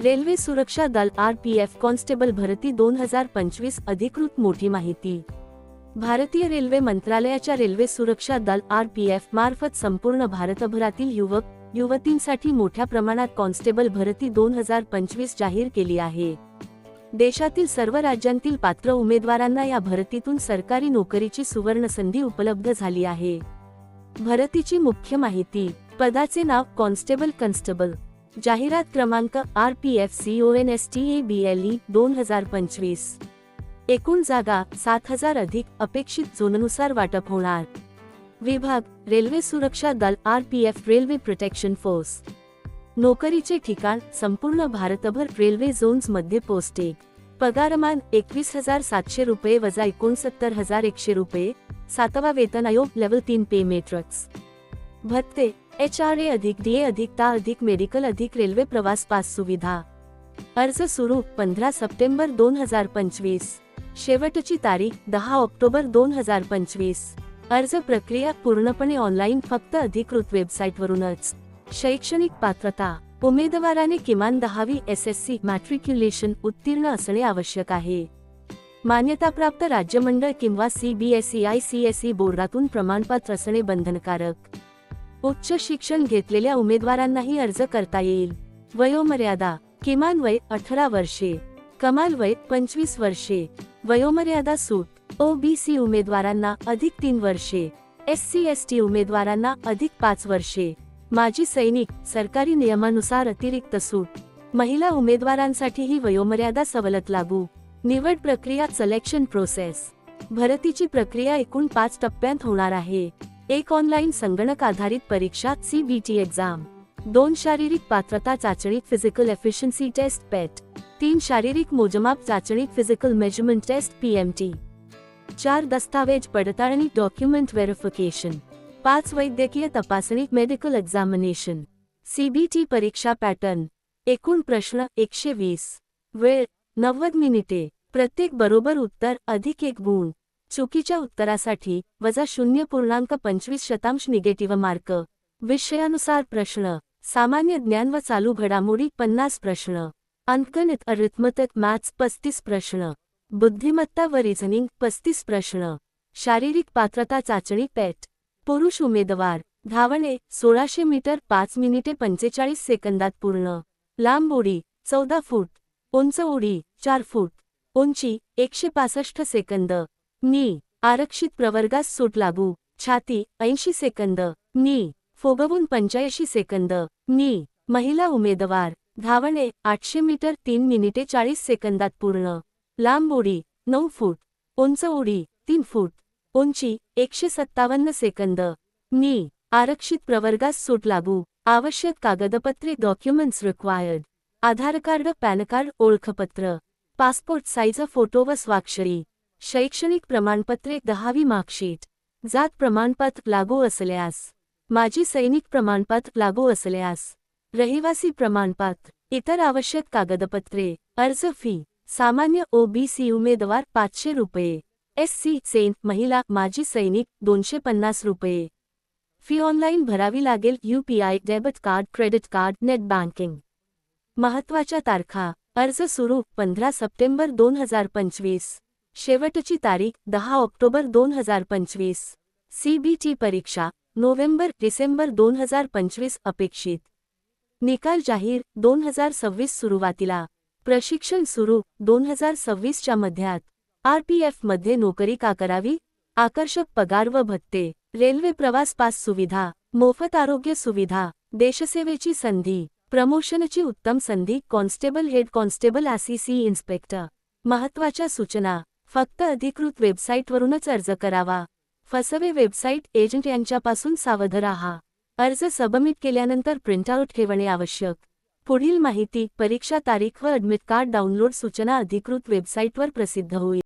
Railway सुरक्षा दल RPF constable भरती दोन हजार पंचवीस अधिकृत मोठी माहिती. भारतीय रेल्वे मंत्रालयाच्या रेल्वे सुरक्षा दल आरपीएफ मार्फत संपूर्ण भारतभरातील युवक युवतींसाठी मोठ्या प्रमाणात कॉन्स्टेबल भरती दोन हजार पंचवीस जाहीर केली आहे. देशातील सर्व राज्यांतील पात्र उमेदवारांना या भरतीतून सरकारी नोकरीची सुवर्ण संधी उपलब्ध झाली आहे. भरतीची मुख्य माहिती पदाचे नाव कॉन्स्टेबल कन्स्टेबल जाहिरात क्रमांक R P F C O N S T A B L E दोन हजार पंचवीस. एकूण जागा सात हजार अधिक अपेक्षित झोननुसार वाटप होणार. विभाग रेल्वे सुरक्षा दल R P F railway protection force. नोकरीचे ठिकाण संपूर्ण भारतभर रेल्वे झोन्समध्ये पगारमान एकवीस हजार सातशे रुपये वजा एकोणसत्तर हजार एकशे रुपये. सातवा वेतन आयोग लेवल तीन पे मेट्रिक्स भत्ते एच आर ए अधिक डी ए अधिक ता अधिक मेडिकल अधिक रेल्वे प्रवास पास सुविधा. अर्ज सुरू पंधरा सप्टेंबर दोन हजार पंचवीस. शेवटची तारीख दहा ऑक्टोबर दोन हजार पंचवीस. अर्ज प्रक्रिया पूर्णपणे ऑनलाईन फक्त अधिकृत वेबसाईटवरूनच. शैक्षणिक पात्रता उमेदवाराने किमान दहावी एस एस सी मॅट्रिक्युलेशन उत्तीर्ण असणे आवश्यक आहे. मान्यताप्राप्त राज्यमंडळ किंवा CBSE I C S E बोर्डातून प्रमाणपत्र असणे बंधनकारक. उच्च शिक्षण घेतलेल्या उमेदवारांनाही अर्ज करता येईल. वयोमर्यादा किमान वय अठरा वर्षे कमाल वय पंचवीस वर्षे वयोमर्यादा सूट ओबीसी उमेदवारांना अधिक तीन वर्षे एस सी एस टी उमेदवारांना अधिक पाच वर्षे माजी सैनिक सरकारी नियमानुसार अतिरिक्त सूट. महिला उमेदवारांसाठीही वयोमर्यादा सवलत लागू. निवड प्रक्रिया सिलेक्शन प्रोसेस भरतीची प्रक्रिया एकूण पाच टप्प्यांत होणार आहे. एक ऑनलाईन संगणक आधारित परीक्षा टी एक्झाम दोन शारीरिक पात्रता चाचणी फिजिकल एफिशियन्सी टेस्ट पेट तीन शारीरिक मोजमाप चाचणी फिजिकल मेजरमेंट टेस्ट पीएमटी चार दस्तावेज पडताळणी डॉक्युमेंट व्हेरिफिकेशन पाच वैद्यकीय तपासणी मेडिकल एक्झामिनेशन सीबीटी परीक्षा पॅटर्न एकूण प्रश्न एकशे वीस. वेळ नव्वद मिनिटे. प्रत्येक बरोबर उत्तर अधिक एक गुण. चुकीच्या उत्तरासाठी वजा शून्य पूर्णांक पंचवीस शतांश निगेटिव्ह मार्क. विषयानुसार प्रश्न. सामान्य ज्ञान व चालू घडामोडी पन्नास प्रश्न. अंकगणित अरिथमतक मॅथ्स पस्तीस प्रश्न. बुद्धिमत्ता व रिझनिंग पस्तीस प्रश्न. शारीरिक पात्रता चाचणी पेट. पुरुष उमेदवार. धावणे सोळाशे मीटर पाच मिनिटे पंचेचाळीस सेकंदात पूर्ण. लांब उडी चौदा फूट. उंच उडी चार फूट. उंची एकशे पासष्ट सेकंद. नी आरक्षित प्रवर्गास सूट लागू. छाती ऐंशी सेकंद. नी फोगवून पंच्याऐंशी सेकंद. नी महिला उमेदवार. धावणे आठशे मीटर तीन मिनिटे चाळीस सेकंदात पूर्ण. लांब उडी नऊ फूट. उंच उडी तीन फूट. उंची एकशे सत्तावन्न सेकंद. नी आरक्षित प्रवर्गास सूट लागू. आवश्यक कागदपत्रे documents required Aadhaar card PAN card ओळखपत्र. पासपोर्ट साईज फोटो व स्वाक्षरी. शैक्षणिक प्रमाणपत्रे दहावी मार्कशीट. जात प्रमाणपत्र लागू असल्यास माजी सैनिक प्रमाणपत्र लागू असल्यास रहिवासी प्रमाणपत्र इतर आवश्यक कागदपत्रे अर्ज फी सामान्य ओबीसी उमेदवार पाचशे रुपये. एस सी सेन महिला माजी सैनिक दोनशे पन्नास रुपये. फी ऑनलाईन भरावी लागेल UPI debit card credit card net banking. महत्त्वाच्या तारखा अर्ज सुरू पंधरा सप्टेंबर दोन हजार पंचवीस. शेवटची तारीख दहा ऑक्टोबर दोन हजार पंचवीस. सीबीटी परीक्षा नोव्हेंबर डिसेंबर दोन हजार पंचवीस अपेक्षित. निकाल जाहीर दोन हजार सव्वीस सुरुवातीला. प्रशिक्षण सुरू दोन हजार सव्वीसच्या मध्यात. आरपीएफमध्ये नोकरी का करावी? आकर्षक पगार व भत्ते. रेल्वे प्रवास पास सुविधा मोफत आरोग्य सुविधा देशसेवेची संधी प्रमोशनची उत्तम संधी कॉन्स्टेबल हेड कॉन्स्टेबल आसीसी इन्स्पेक्टर. महत्त्वाच्या सूचना. फक्त अधिकृत वेबसाईटवरूनच अर्ज करावा. फसवे वेबसाईट एजंट यांच्यापासून सावध राहा. अर्ज सबमिट केल्यानंतर प्रिंटआउट ठेवणे आवश्यक. पुढील माहिती परीक्षा तारीख व ॲडमिट कार्ड डाउनलोड सूचना अधिकृत वेबसाईटवर प्रसिद्ध होईल.